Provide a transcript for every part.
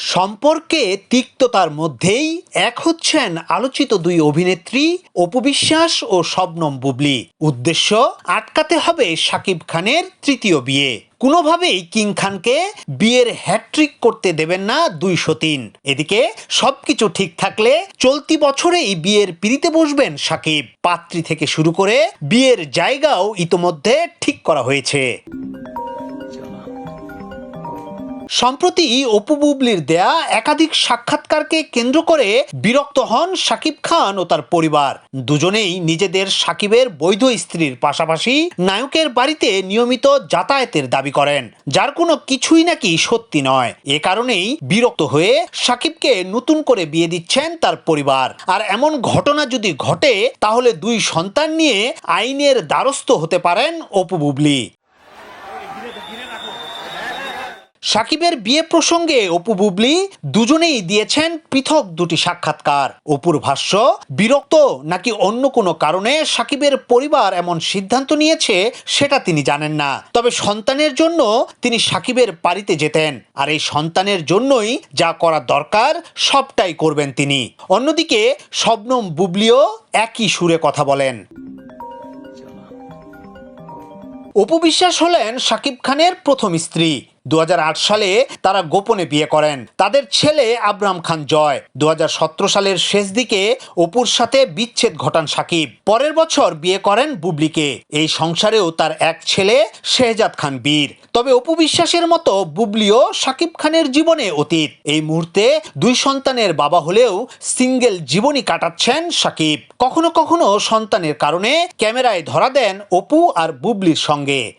সম্পর্কে তিক্ততার মধ্যেই এক হচ্ছেন আলোচিত দুই অভিনেত্রী অপু বিশ্বাস ও শবনম বুবলি। উদ্দেশ্য, আটকাতে হবে শাকিব খানের তৃতীয় বিয়ে। কোনোভাবেই কিং খানকে বিয়ের হ্যাট্রিক করতে দেবেন না দুই সতীন। এদিকে সবকিছু ঠিক থাকলে চলতি বছরেই বিয়ের পিড়িতে বসবেন সাকিব। পাত্রী থেকে শুরু করে বিয়ের জায়গাও ইতোমধ্যে ঠিক করা হয়েছে। সম্প্রতি অপু বুবলির দেয়া একাধিক সাক্ষাৎকারকে কেন্দ্র করে বিরক্ত হন সাকিব খান ও তার পরিবার। দুজনেই নিজেদের সাকিবের বৈধ স্ত্রীর পাশাপাশি নায়কের বাড়িতে নিয়মিত যাতায়াতের দাবি করেন, যার কোনো কিছুই নাকি সত্যি নয়। এ কারণেই বিরক্ত হয়ে সাকিবকে নতুন করে বিয়ে দিচ্ছেন তার পরিবার। আর এমন ঘটনা যদি ঘটে, তাহলে দুই সন্তান নিয়ে আইনের দ্বারস্থ হতে পারেন অপু বুবলি। সাকিবের বিয়ে প্রসঙ্গে অপু বুবলি দুজনেই দিয়েছেন পৃথক দুটি সাক্ষাৎকার। অপুর ভাষ্য, বিরক্ত নাকি অন্য কোনো কারণে সাকিবের পরিবার এমন সিদ্ধান্ত নিয়েছে সেটা তিনি জানেন না। তবে সন্তানের জন্য তিনি সাকিবের বাড়িতে যেতেন আর এই সন্তানের জন্যই যা করা দরকার সবটাই করবেন তিনি। অন্যদিকে শবনম বুবলিও একই সুরে কথা বলেন। অপু বিশ্বাস হলেন শাকিব খানের প্রথম স্ত্রী। দু হাজার আট সালে তারা গোপনে বিয়ে করেন। তাদের ছেলে আবরাম খান জয়। দু হাজার সতেরো সালের শেষ দিকে অপুর সাথে বিচ্ছেদ ঘটান সাকিব। পরের বছর বিয়ে করেন বুবলিকে। এই সংসারেও তার এক ছেলে, শেহজাদ খান বীর। তবে অপু বিশ্বাসের মতো বুবলিও সাকিব খানের জীবনে অতীত। এই মুহূর্তে দুই সন্তানের বাবা হলেও সিঙ্গেল জীবনই কাটাচ্ছেন সাকিব। কখনো কখনো সন্তানের কারণে ক্যামেরায় ধরা দেন অপু আর বুবলির সঙ্গে।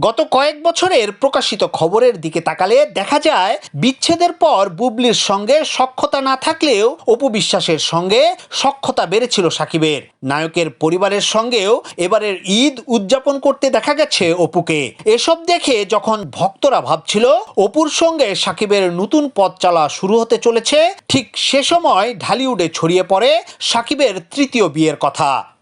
গত কয়েক বছরের প্রকাশিত খবরের দিকে তাকালে দেখা যায়, বিচ্ছেদের পর বুবলির সঙ্গে সক্ষতা না থাকলেও অপু বিশ্বাসের সঙ্গে সক্ষতা বেড়েছিল সাকিবের। নায়কের পরিবারের সঙ্গেও এবারের ঈদ উদযাপন করতে দেখা গেছে অপুকে। এসব দেখে যখন ভক্তরা ভাবছিল, অপুর সঙ্গে সাকিবের নতুন পথ চলা শুরু হতে চলেছে, ঠিক সে সময় ঢালিউডে ছড়িয়ে পড়ে সাকিবের তৃতীয় বিয়ের কথা।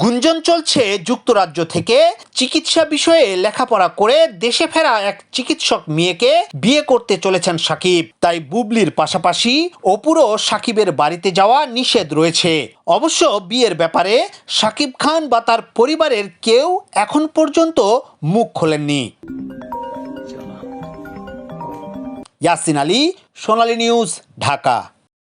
গুঞ্জন চলছে যুক্তরাজ্য থেকে। চিকিৎসা বিষয়ে লেখাপড়া করে দেশে ফেরা এক চিকিৎসক মেয়েকে বিয়ে করতে চলেছেন সাকিব। তাই বুবলির পাশাপাশি অপুরও সাকিবের বাড়িতে যাওয়া নিষেধ রয়েছে। অবশ্য বিয়ের ব্যাপারে সাকিব খান বা তার পরিবারের কেউ এখন পর্যন্ত মুখ খোলেননি। ইয়াসিন আলী, সোনালী নিউজ, ঢাকা।